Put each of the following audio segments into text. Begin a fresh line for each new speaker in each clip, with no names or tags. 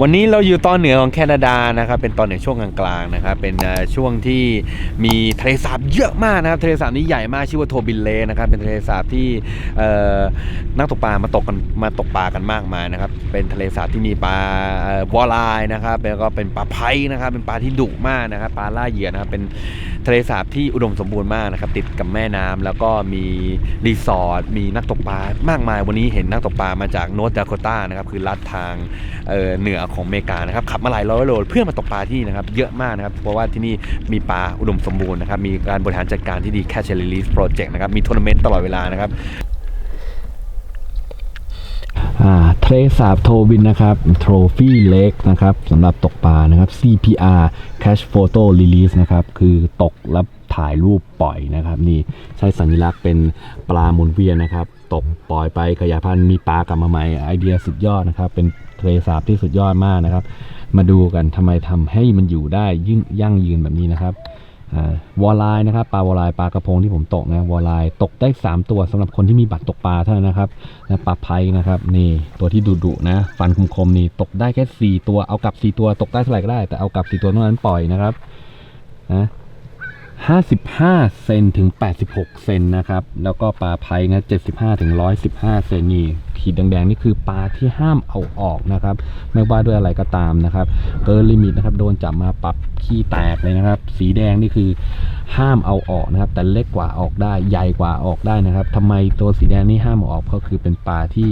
วันนี้เราอยู่ตอนเหนือของแคนาดานะครับเป็นตอนเหนือช่วงกลางๆนะครับเป็นช่วงที่มีทะเลสาบเยอะมากนะครับทะเลสาบนี้ใหญ่มากชื่อว่าโทบินเลนะครับเป็นทะเลสาบที่นักตกปลามาตกกันมาตกปลากันมากมายนะครับเป็นทะเลสาบที่มีปลาเอ่อวอลไลนะครับแล้วก็เป็นปลาไพนะครับเป็นปลาที่ดุมากนะครับปลาล่าเหยื่อนะครับเป็นทะเลสาบที่อุดมสมบูรณ์มากนะครับติดกับแม่น้ำแล้วก็มีรีสอร์ทมีนักตกปลามากมาย วันนี้เห็นนักตกปลามาจากโน t ด a โคตานะครับคือลัดทางเหนือของอเมริกานะครับขับมาหลายร้อยโลเพื่อมาตกปลาที่นี่นะครับเยอะมากนะครับเพราะว่าที่นี่มีปลาอุดมสมบูรณ์นะครับมีการบริหารจัดการที่ดี Catch and Release Project นะครับมีทัวร์นาเมนต์ตลอดเวลานะครับ
อ่าทะเลสาบโทบินนะครับ Trophy Lake นะครับสำหรับตกปลานะครับ CPR Cash Photo Release นะครับคือตกแล้ว ถ่ายรูปปล่อยนะครับ นี่ใช้สัญลักษณ์เป็นปลาหมุนเวียนนะครับ ตกปล่อยไปขยายพันธุ์มีปลากลับมาใหม่ไอเดียสุดยอดนะครับ เป็นทะเลสาบที่สุดยอดมากนะครับ มาดูกันทำไมทำให้มันอยู่ได้ยิ่งยั่งยืนแบบนี้นะครับวอลไลน์นะครับปลาวอลไลน์ปลากระพงที่ผมตกนะวอลไลน์ตกได้ 3 ตัวสำหรับคนที่มีบัตรตกปลาเท่านั้นนะครับนะปลาไพนะครับนี่ตัวที่ดุดุนะฟันคมๆนี่ตกได้แค่ 4 ตัวเอากลับ 4 ตัวตกได้เท่าไหร่ก็ได้ แต่เอากลับ 4 ตัวเท่านั้นปล่อยนะครับนะ 55 เซนถึง 86 เซนนะครับ แล้วก็ปลาไพนะ75ถึง115 เซนนี่ ขีดแดงๆนี่คือปลาที่ห้ามเอาออกนะครับ ไม่ว่าด้วยอะไรก็ตามนะครับเกินลิมิตนะครับโดนจับมาปรับขี้แตกเลยนะครับ สีแดงนี่คือห้ามเอาออกนะครับ แต่เล็กกว่าออกได้ใหญ่กว่าออกได้นะครับทำไมตัวสีแดงนี่ห้ามเอาออกเพราะคือเป็นปลาที่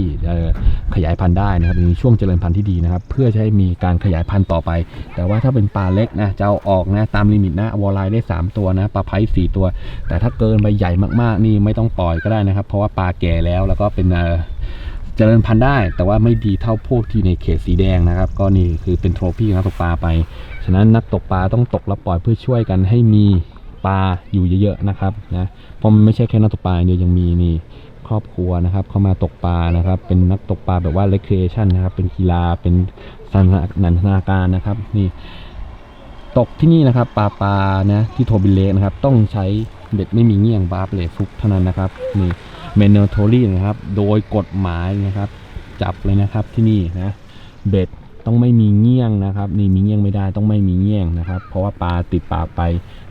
ขยายพันธุ์ได้นะครับในช่วงเจริญพันธุ์ที่ดีนะครับ เพื่อจะให้มีการขยายพันธุ์ต่อไป แต่ว่าถ้าเป็นปลาเล็กนะจะเอาออกนะตามลิมิตนะวอลไลได้ 3 ตัวนะปลาไพสี่ตัว แต่ถ้าเกินไปใหญ่มากๆนี่ไม่ต้องปล่อยก็ได้นะครับ เพราะว่าปลาแก่แล้วแล้วก็เป็น เจริญพันธุ์ได้ แต่ว่าไม่ดีเท่าพวกที่ในเขตสีแดงนะครับ ก็นี่คือเป็นโทรฟี่นักตกปลาไป ฉะนั้นนักตกปลาต้องตกแล้วปล่อยเพื่อช่วยกันให้มีปลาอยู่เยอะๆนะครับนะเพราะมันไม่ใช่แค่นักตกปลาเดียวยังมีนี่ครอบครัวนะครับเข้ามาตกปลานะครับ เป็นนักตกปลาแบบว่า recreation นะครับ เป็นกีฬาเป็นสันนันทนาการนะครับนี่ตกที่นี่นะครับปลาปลานะที่โทบิเลกนะครับ ต้องใช้เบ็ดไม่มีเงี้ยงบาร์เบลฟุกเท่านั้นนะครับนี่ เมนเนอร์โทรี่นะครับ โดยกฎหมายนะครับ จับเลยนะครับที่นี่นะเบ็ดต้องไม่มีเงี้ยงนะครับ นี่มีเงี้ยงไม่ได้ต้องไม่มีเงี้ยงนะครับ เพราะว่าปลาติดปากไป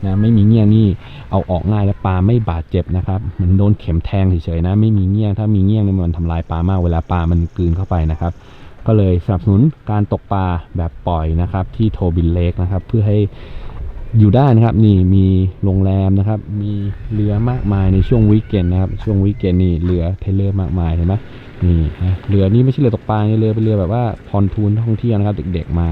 นะไม่มีเงี้ยงนี่เอาออกง่ายและปลาไม่บาดเจ็บนะครับเหมันโดนเข็มแทงเฉยๆนะ ไม่มีเงี้ยงถ้ามีเงี้ยงเนี่ยมันทำลายปลามากเวลาปลามันกลืนเข้าไปนะครับ ก็เลยสนับสนุนการตกปลาแบบปล่อยนะครับ ที่โทบินเลกนะครับ เพื่อให้ อยู่ได้นะครับ นี่มีโรงแรมนะครับ มีเรือมากมายในช่วงวีคเกนนะครับ ช่วงวีคเกนนี่เรือเทเลอร์มากมายเห็นไหมนี่นะเรือนี่ไม่ใช่เรือตกปลานี่เรือเป็นเรือแบบว่าพอนทูนท่องเที่ยวนะครับ เด็กๆมา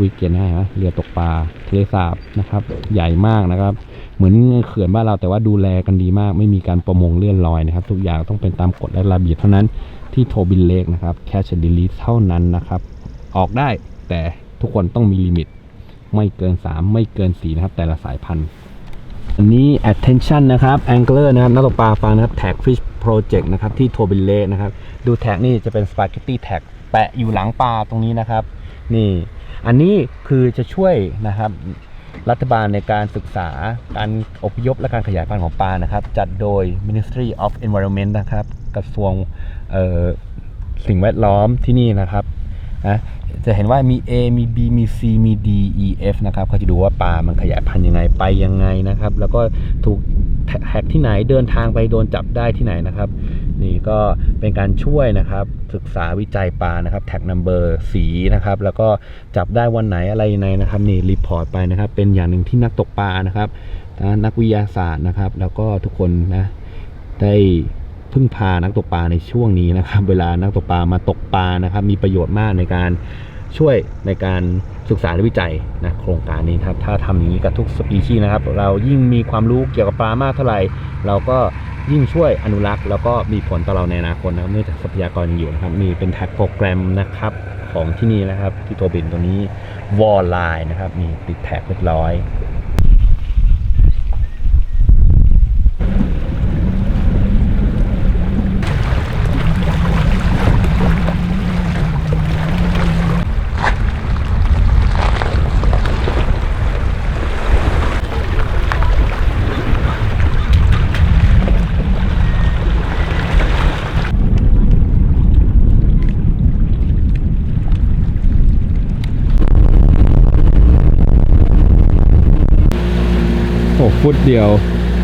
วีคเกนนะฮะเรือตกปลาทะเลสาบนะครับ ใหญ่มากนะครับ เหมือนเขื่อนบ้านเราแต่ว่าดูแลกันดีมาก ไม่มีการประมงเลื่อนลอยนะครับ ทุกอย่างต้องเป็นตามกฎและระเบียบเท่านั้นที่โทบินเลกนะครับแคชดิลีเท่านั้นนะครับ ออกได้แต่ทุกคนต้องมีลิมิต ไม่เกิน 3 ไม่เกิน 4 นะครับ แต่ละสายพันธุ์อันนี้ attention นะครับ angler นะครับนักตกปลาฟังนะครับ tag fish project นะครับ ที่โทบินเลนะครับ ดูแท็กนี่จะเป็น spaghetti tag แปะอยู่หลังปลาตรงนี้นะครับ นี่ อันนี้คือจะช่วยนะครับ รัฐบาลในการศึกษาการอพยพและการขยายพันธุ์ของปลานะครับ จัดโดย Ministry of Environment นะครับกระทรวงสิ่งแวดล้อมที่นี่นะครับนะ จะเห็นว่ามี A มี B มี C มี D E F นะครับเขาจะดูว่าปลามันขยายพันธุ์ยังไงไปยังไงนะครับ แล้วก็ถูกแท็กที่ไหนเดินทางไปโดนจับได้ที่ไหนนะครับ นี่ก็เป็นการช่วยนะครับ ศึกษาวิจัยปลานะครับ แท็กนัมเบอร์สีนะครับ แล้วก็จับได้วันไหนอะไรยังไงนะครับ นี่รีพอร์ตไปนะครับ เป็นอย่างหนึ่งที่นักตกปลานะครับนักวิทยาศาสตร์นะครับ แล้วก็ทุกคนนะได้ พึ่งพานักตกปลาในช่วงนี้นะครับ เวลานักตกปลามาตกปลานะครับ มีประโยชน์มากในการช่วยในการศึกษาและวิจัยนะโครงการนี้ครับ ถ้าทำอย่างนี้กับทุกสปีชีส์นะครับ เรายิ่งมีความรู้เกี่ยวกับปลามากเท่าไหร่ เราก็ยิ่งช่วยอนุรักษ์แล้วก็มีผลต่อเราในอนาคตนะครับเนื่องจากทรัพยากรยังอยู่นะครับ มีเป็นแท็กโปรแกรมนะครับของที่นี่นะครับ ที่โทบินตัวนี้วอลไลน์นะครับ มีติดแท็กเรียบร้อย ฟุตเดียว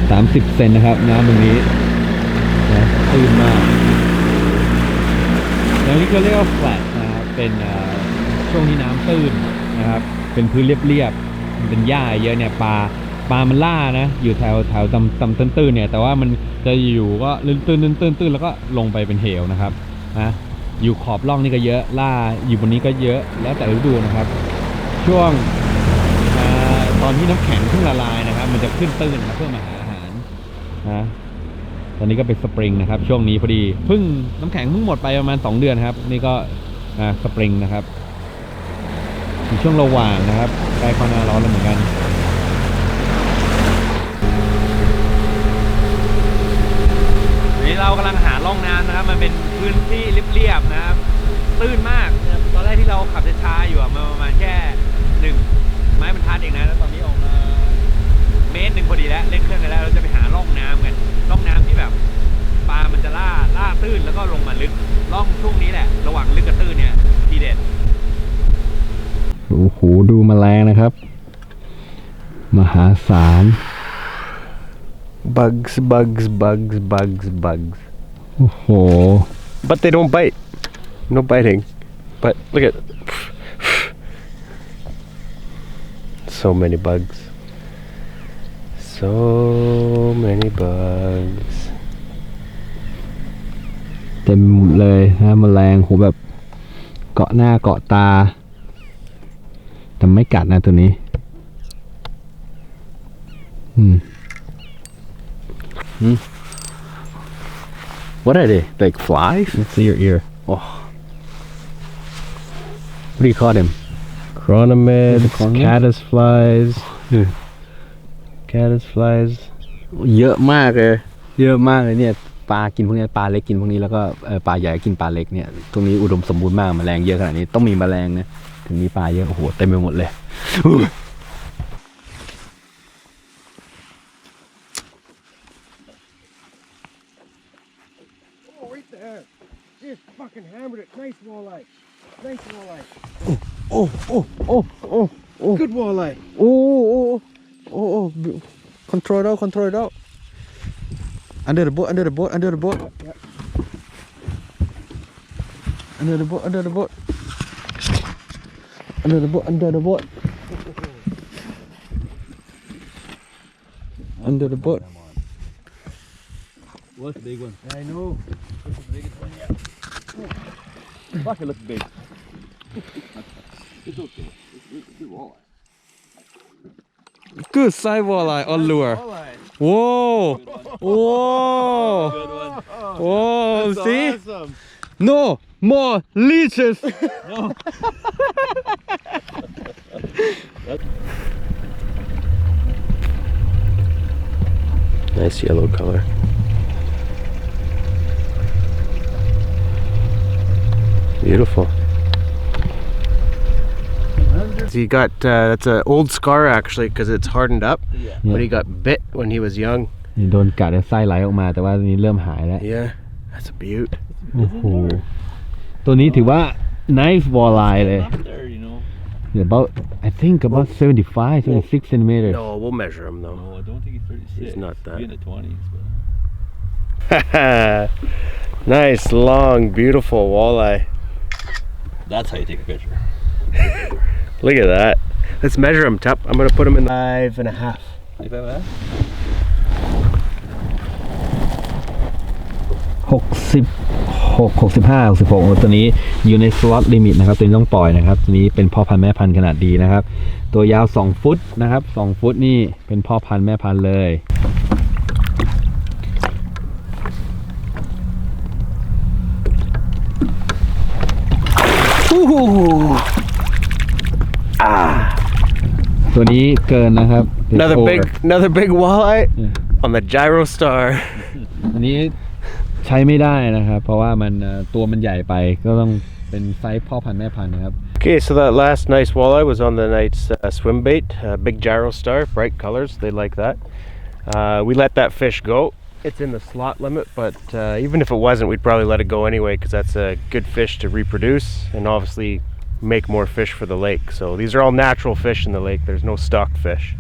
30 เซนนะครับ น้ำตรงนี้นะตื้นมากอย่างนี้ก็เรียกว่า flat นะครับเป็นช่วงที่น้ำตื้นนะครับ เป็นพื้นเรียบๆมันเป็นหญ้าเยอะเนี่ยปลาปลามันล่านะ อยู่แถวแถวตำตำตื้นๆเนี่ย แต่ว่ามันจะอยู่ก็ตื้นตื้นตื้นตื้นตื้นแล้วก็ลงไปเป็นเหวนะครับนะอยู่ขอบร่องนี่ก็เยอะล่าอยู่บนนี้ก็เยอะแล้วแต่ฤดูนะครับ ช่วงอตอนที่น้ำแข็งเพิ่งละลายนะ มันจะขึ้นตื้นมาเพื่อมาหาอาหารนะตอนนี้ก็เป็นสปริงนะครับ ช่วงนี้พอดีเพิ่งน้ำแข็งเพิ่งหมดไปประมาณ 2 เดือนครับ นี่ก็สปริงนะครับอยู่ช่วงระหว่างนะครับใกล้เข้าหน้าร้อนแล้วเหมือนกัน
วันนี้เรากำลังหาร่องน้ำนะครับ มันเป็นพื้นที่เรียบๆนะครับ ตื้นมาก ตอนแรกที่เราขับช้าๆอยู่อะมันประมาณแค่หนึ่งไม้บรรทัดเองนะแล้วตอนนี้ เมตรหนึ่งพอดีแล้วเล่นเครื่องกันแล้วเราจะไปหาร่องน้ำกันร่องน้ำที่แบบปลามันจะล่าล่าตื้นแล้วก็ลงมาลึกร่องช่วงนี้แหละ ระหว่างลึกกับตื้นเนี่ยทีเด็ด
โอ้โห ดูแมลงนะครับ มหาศาล
Bugs, bugs, bugs, bugs, bugs.
โอ้โห
But they don't bite. No biting. But look at. So many bugs. So many bugs.
เต็มหมดเลยนะแมลงโหแบบเกาะหน้าเกาะตา แต่ไม่กัดนะตัวนี้ อืม
What are they? Like flies?
let's see your ear
What do you call them?
Chronomid
Chronomid?
caddis flies
Caddis flies.
เยอะมากเลย เยอะมากเลยเนี่ยปลากินพวกนี้ปลาเล็กกินพวกนี้แล้วก็เอ่อปลาใหญ่กินปลาเล็กเนี่ยตรงนี้อุดมสมบูรณ์มากแมลงเยอะขนาดนี้ต้องมีแมลงนะถึงมีปลาเยอะโอ้โหเต็มไปหมดเลย
Oh, right there. Just fucking hammered it. Nice walleye. Nice walleye.
โอ้โอ้โอ้โอ้โอ้
Good walleye.
โอ้โอ้ Oh, oh, control it out, control it out. Under the boat, under the boat, under the boat. Under the boat, under the boat. Under the boat, under the boat. under the boat.
What's the big one?
I know. What's the biggest one yet?
Fuck, it looks big. it's okay. It's, it's, it's a walleye
good size walleye on lure
Walleye.
whoa whoa
Good one.
whoa see
Awesome.
no more leeches
Nice yellow color. Beautiful He got uh, that's an old scar actually because it's hardened up.
Yeah.
But he got bit when he was young.
นี่โดนกัดแล้วไส้ไหลออกมา แต่ว่าตอนนี้เริ่มหายแล้ว
Yeah, that's a beaut.
โอ้โห ตัวนี้ถือว่า nice walleye เลย
Up there, you know.
about I think about 75 76 centimeters
No, we'll measure him though.
No, I don't think he's 36.
He's not that.
He's in the 20s. But...
nice, long, beautiful walleye.
That's how you take a picture.
Look at that. Let's measure him, Tup. I'm gonna put him in five and a half.
If I have
60 65 66ตัวนี้อยู่ในสล็อตลิมิตนะครับ ตัวนี้ต้องปล่อยนะครับ ตัวนี้เป็นพ่อพันธุ์แม่พันธุ์ขนาดดีนะครับ ตัวยาว2ฟุตนะครับ2ฟุตนี่เป็นพ่อพันธุ์แม่พันธุ์เลย ตัวนี้เกินนะครับ
Another
Over.
big, another big walleye
Yeah.
on the gyro star.
อันนี้ใช้ไม่ได้นะครับ เพราะว่ามันเอ่อตัวมันใหญ่ไปก็ต้องเป็นไซส์พ่อพันธุ์แม่พันธุ์นะครับ
Okay, so that last nice walleye was on the night's uh, swim bait. Uh, big gyro star, bright colors. They like that. Uh, we let that fish go. It's in the slot limit, but uh, even if it wasn't, we'd probably let it go anyway because that's a good fish to reproduce and obviously make more fish for the lake. So these are all natural fish in the lake. There's no stocked fish.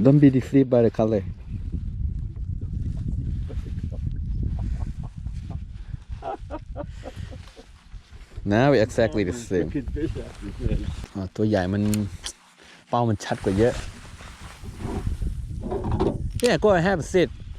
Don't be deceived by the color. Now we exactly the same อ๋อตัวใหญ่มันเป้ามันชัดกว่าเยอะ oh, Yeah, go ahead, sit.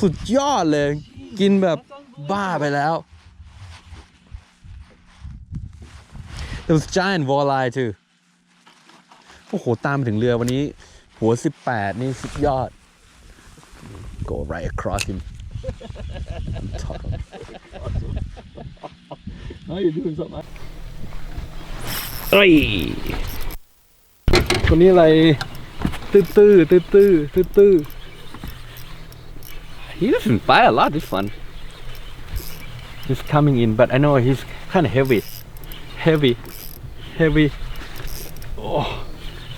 สุดยอดเลย กินแบบบ้าไปแล้ว There was giant walleye too โอ้โห ตามถึงเรือวันนี้ หัว 18 นี่สุดยอด Go right across him On top of him.
Now you're doing something
เอ้ยคนนี้อะไรตื้อตื้อตื้อตื้อตื้อ He doesn't buy a lot this one He's coming in but I know he's kind of heavy heavy heavy oh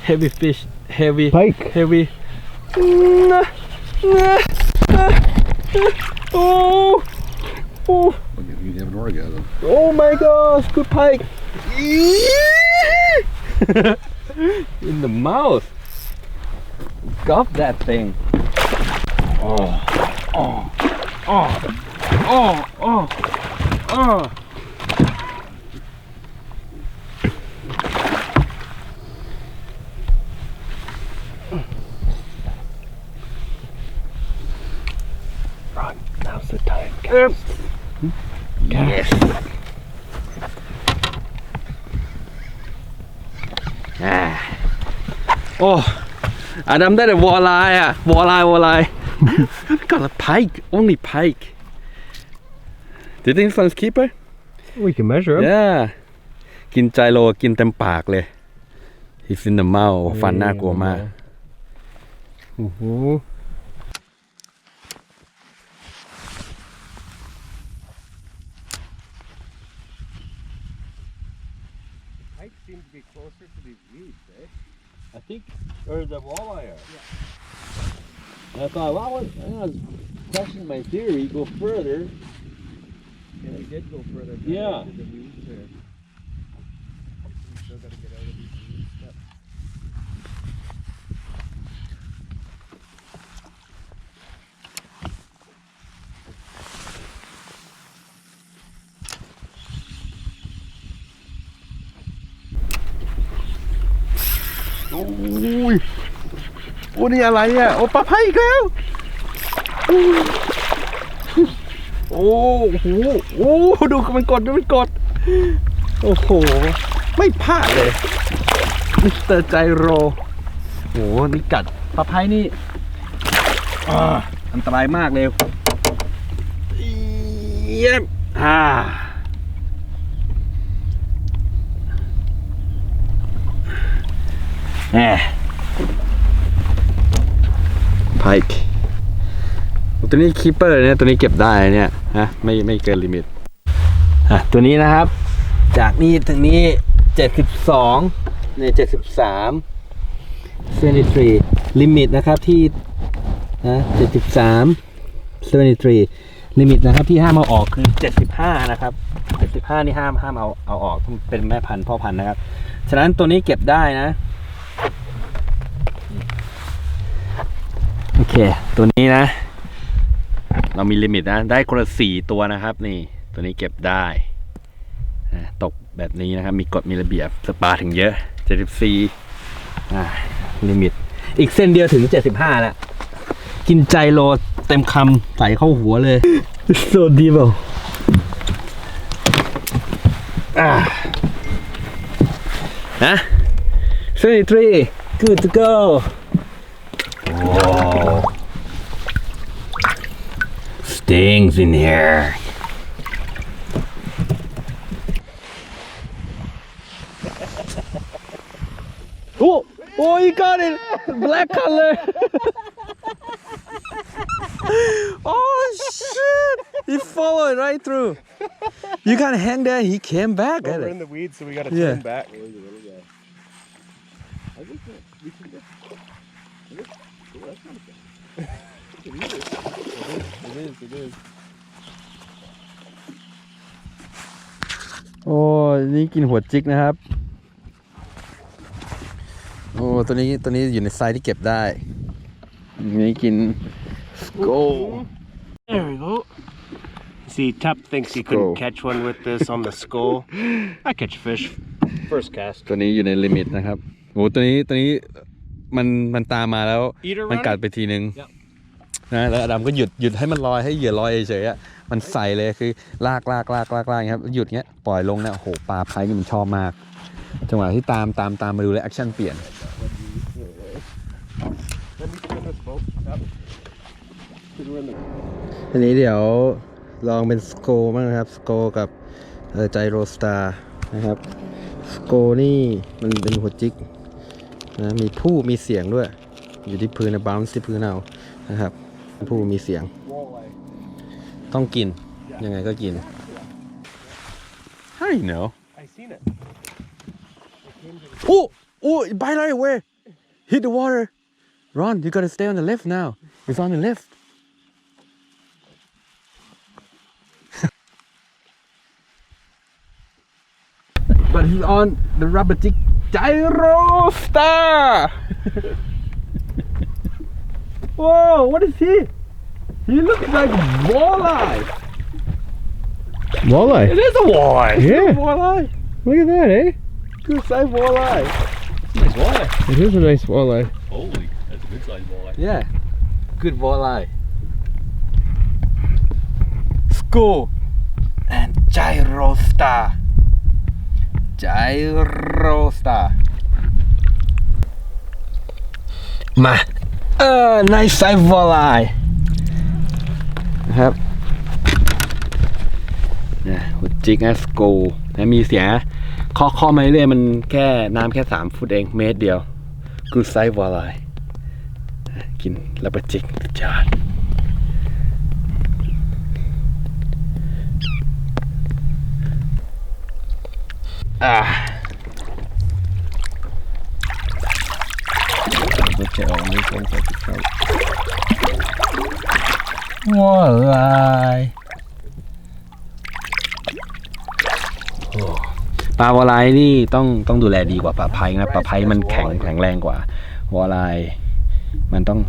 heavy fish heavy
Pike.
heavy Nah, nah, nah, oh oh
You have an orgasm.
Oh my gosh, good pike. In the mouth. Got that thing. Oh, Oh, oh, oh, oh, oh. Right, now's the time. Guys. Yes. Ah. Oh, and I'm there, walleye, walleye, walleye ได้แต่วอลไลายอ่ะ วอลไลายวอลไลาย got a pike only pike do you think this one's keeper
We can measure him.
yeah กินใจโลกินเต็มปากเลย he's in the mouth ฟันน่ากลัวมาก
Mm-hmm. Pike seem to be closer to these weeds, eh?
I think, or the walleye are. And I thought, well, I was, I was questioning my theory, go further.
And they did go further.
Yeah.
into the weeds there. We still gotta get out of
นี่อะไรอะ โอ้ปลาไพ่อีกแล้ว โอ้โหโอ้ดูมันกดดูมันกด โอ้โห ไม่พลาดเลยมิสเตอร์ใจโรโอ้โหนี่กัดปลาไพ่นี่อันตรายมากเลยเยี่ยมอ่าแหม ไพค์ตัวนี้คีเปอร์เนี่ยตัวนี้เก็บได้เนี่ยฮะไม่ไม่เกินลิมิตอะตัวนี้นะครับ จากนี้ถึงนี้เจ็ดสิบสองเนี่ยเจ็ดสิบสามเซนิทรีลิมิตนะครับที่นะเจ็ดสิบสามเซนิทรีลิมิตนะครับที่ห้ามเอาออกคือเจ็ดสิบห้านะครับเจ็ดสิบห้านี่ห้ามห้ามเอาเอาออกเป็นแม่พันธุ์พ่อพันธุ์นะครับ ฉะนั้นตัวนี้เก็บได้นะ เค ตัวนี้นะ เรามีลิมิตนะ ได้คนละสี่ตัวนะครับ นี่ ตัวนี้เก็บได้นะตกแบบนี้นะครับ มีกฎมีระเบียบสปาถึงเยอะ74อ่าลิมิต อีกเส้นเดียวถึง75แล้ว กินใจโลเต็มคำใส่เข้าหัวเลย so devil อ่านะ73 good to go stings in here. oh, oh, you got it! black color oh shit he followed right through you can't hang there he came back
Well, we're
it
in the weeds, so we got to
Yeah.
turn back.
It is, it is.
โอ้นี่กินหัวจิกนะครับ โอ้ตัวนี้ตัวนี้อยู่ในไซส์ที่เก็บได้นี่กินโก้
There we go. See, Tup thinks he couldn't
Skull.
catch one with this on the skull. I catch fish. First cast.
ตัวนี้อยู่ในลิมิตนะครับโอ้ตัวนี้ตัวนี้มันมันตามมาแล้ว
Eater
มันกัด
running?
ไปทีนึง
Yep.
นะแล้วอดัมก็หยุดหยุดให้มันลอยให้เหยื่อลอยเฉยๆอะมันใส่เลยคือลากลากลากลากลากครับหยุดเงี้ยปล่อยลงเนี่ยโอ้โหปลาไพนี่มันชอบมาก จังหวะที่ตามตามตามมาดูแล้วแอคชั่นเปลี่ยน
Let me spin this boat. Yep. Put her in the
ทีนี้เดี๋ยวลองเป็นสโกบ้างนะครับสโกกับไจโรสตาร์นะครับสโกนี่มันเป็นหัวจิกนะมีผู้มีเสียงด้วย อยู่ที่พื้นนะบ o า n ์ที่พื้นเอานะครับ ผู้มีเสียง
walleye.
ต้องกิน ยังไงก็กิน How do you know
I seen it.
Oh, oh, bite right away. Hit the water. Ron, you gotta stay on the left now. It's on the left. but he's on the rubber tick gyro star. Whoa, what is he? He looks like walleye.
Walleye.
It is a walleye.
Yeah.
A walleye.
Look at that, eh?
Good size walleye. Nice walleye.
It is a nice walleye.
Holy, that's a good sized walleye.
Yeah. Good walleye. School and gyro star. Gyro star. มา เออ nice size walleye นะครับนะหัวจิกนะสโกนะมีเสียงเคาะเคาะมาเรื่อยมันแค่น้ำแค่ 3 ฟุตเองเมตรเดียว good size walleye กินแล้วประจิกสุดยอดอ่า โอเคออกนี้เป็นตัวที่ชอบว้าลายโอ้ปลาวาลายนี่ต้องต้องดูแลดีกว่าปลาไพนะปลาไพมันแข็งแข็งแรงกว่าวาลาย มันต้อง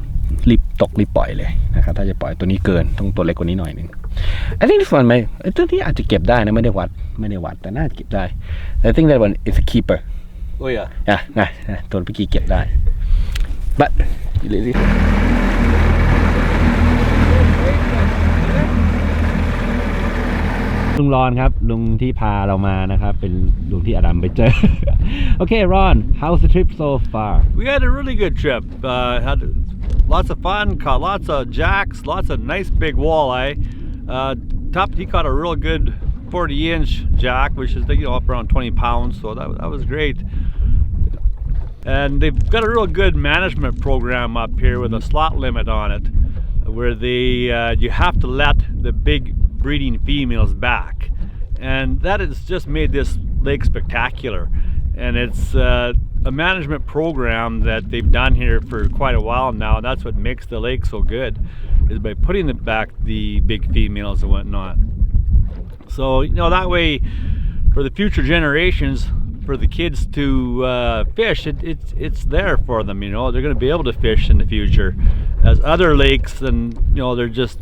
รีบตกรีบปล่อยเลยนะครับถ้าจะปล่อยตัวนี้เกินต้องตัวเล็กกว่านี้หน่อยหนึง I think this one ไหมเอ้ยตัวนี้อาจจะเก็บได้นะไม่ได้วัดไม่ได้วัดแต่น่าจะเก็บได้ I think that one is a keeper
Oh yeah.
อะไงนะตัวเมื่อกี้เก็บได้ but you lazy ลุงรอนครับ ลุงที่พาเรามานะครับ เป็นลุงที่อดัมไปเจอ โอเค Ron how's the trip so far
We had a really good trip. Uh, had lots of fun, caught lots of jacks, lots of nice big walleye. Uh, top, he caught a real good 40 inch jack, which is you know up around 20 pounds. So that, that was great. And they've got a real good management program up here with a slot limit on it, where they uh, you have to let the big breeding females back, and that has just made this lake spectacular. And it's uh, a management program that they've done here for quite a while now. And that's what makes the lake so good, is by putting it back the big females and whatnot. So you know that way, for the future generations, for the kids to uh, fish, it, it's it's there for them. You know they're going to be able to fish in the future, as other lakes, and you know they're just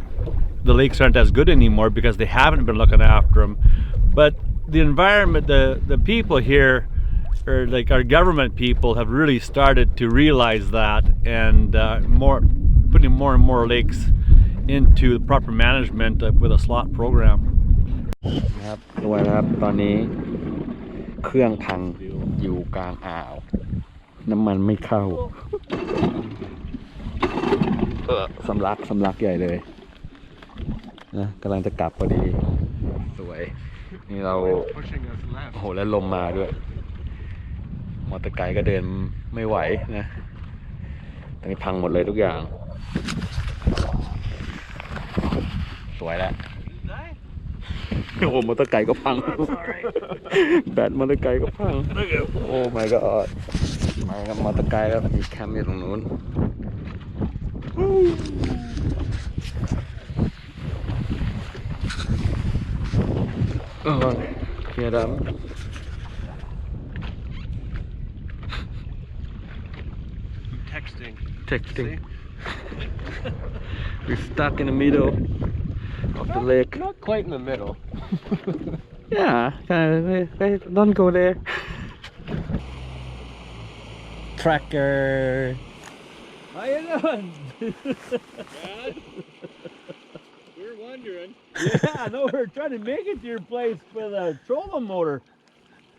the lakes aren't as good anymore because they haven't been looking after them. But the environment, the the people here, or like our government people, have really started to realize that, and uh, more putting more and more lakes into the proper management uh, with a slot program.
นะครับดูนะครับ ตอนนี้ เครื่องพังอยู่กลางอ่าว น้ำมันไม่เข้า เออสำลักสำลักใหญ่เลยนะกำลังจะกลับพอดี สวย นี่เราโอ้โหแล้วลมมาด้วย มอเตอร์ไกด์ก็เดินไม่ไหวนะตอนนี้พังหมดเลยทุกอย่าง สวยแล้ว โอ้โหมอเตอร์ไกค์ก็พัง แบตมอเตอร์ไกค์ก็พัง โอ้ my god มากับมอเตอร์ไกค์แล้วมีแคมป์อยู่ตรงนู้น โอ้ยเคลียร์ดำ
Texting.
texting. We're stuck in the middle of the lake.
Not quite in the middle.
Yeah, kind of, don't go there. Tracker.
How you doing?
We're wondering.
yeah, no, we're trying to make it to your place with a trolling motor.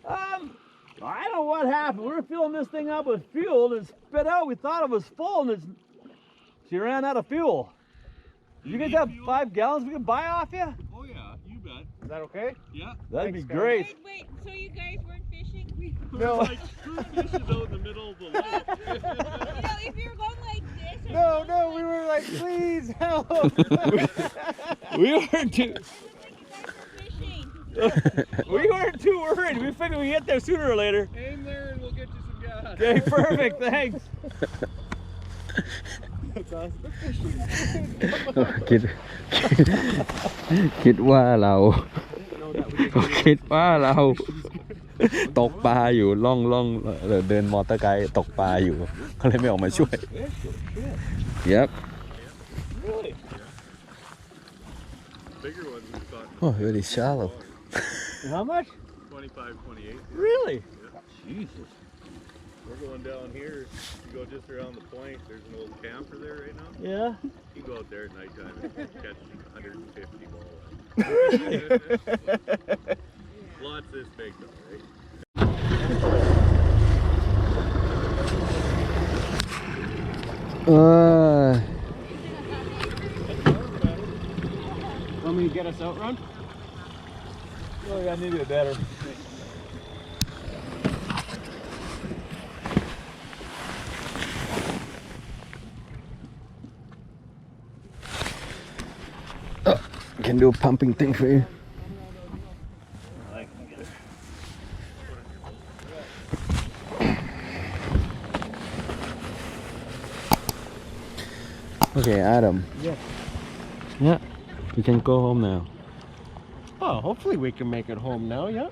Um, I don't know what happened. We were filling this thing up with fuel and it spit out. We thought it was full and it's, she ran out of fuel. You guys have five gallons we can buy off you?
Oh yeah, you bet.
Is that okay?
Yeah.
That'd
Thanks,
be great.
Wait, wait, so you guys weren't fishing? you
No.
Like two fishes out in the middle of the lake.
know, if you're going like this or
No, no,
like
we were like, please help.
We weren't too, we weren't too worried. We figured we'd get there sooner or later.
Aim there and we'll get you some gas.
Okay, perfect. Thanks.
คิด คิดว่าเรา คิดว่าเรา ตกปลาอยู่ล่องล่องเอ่อเดินมอเตอร์ไกค์ตกปลาอยู่ก็เลยไม่ออกมาช่วย Yep
Bigger ones we caught
Oh really shallow
How much?
25, 28.
Really?
Jesus. We're going down here. You go just around the point. There's an old camper there right now.
Yeah.
You go out there at nighttime and catch 150 balls. Lots this big though, right?
Uh,
Want me to get us out, Ron?
Oh, yeah, maybe a better.
Can do a pumping thing for you Okay, Adam.
Yeah.
Yeah, you can go home now.
Oh, hopefully we can make it home now, yeah?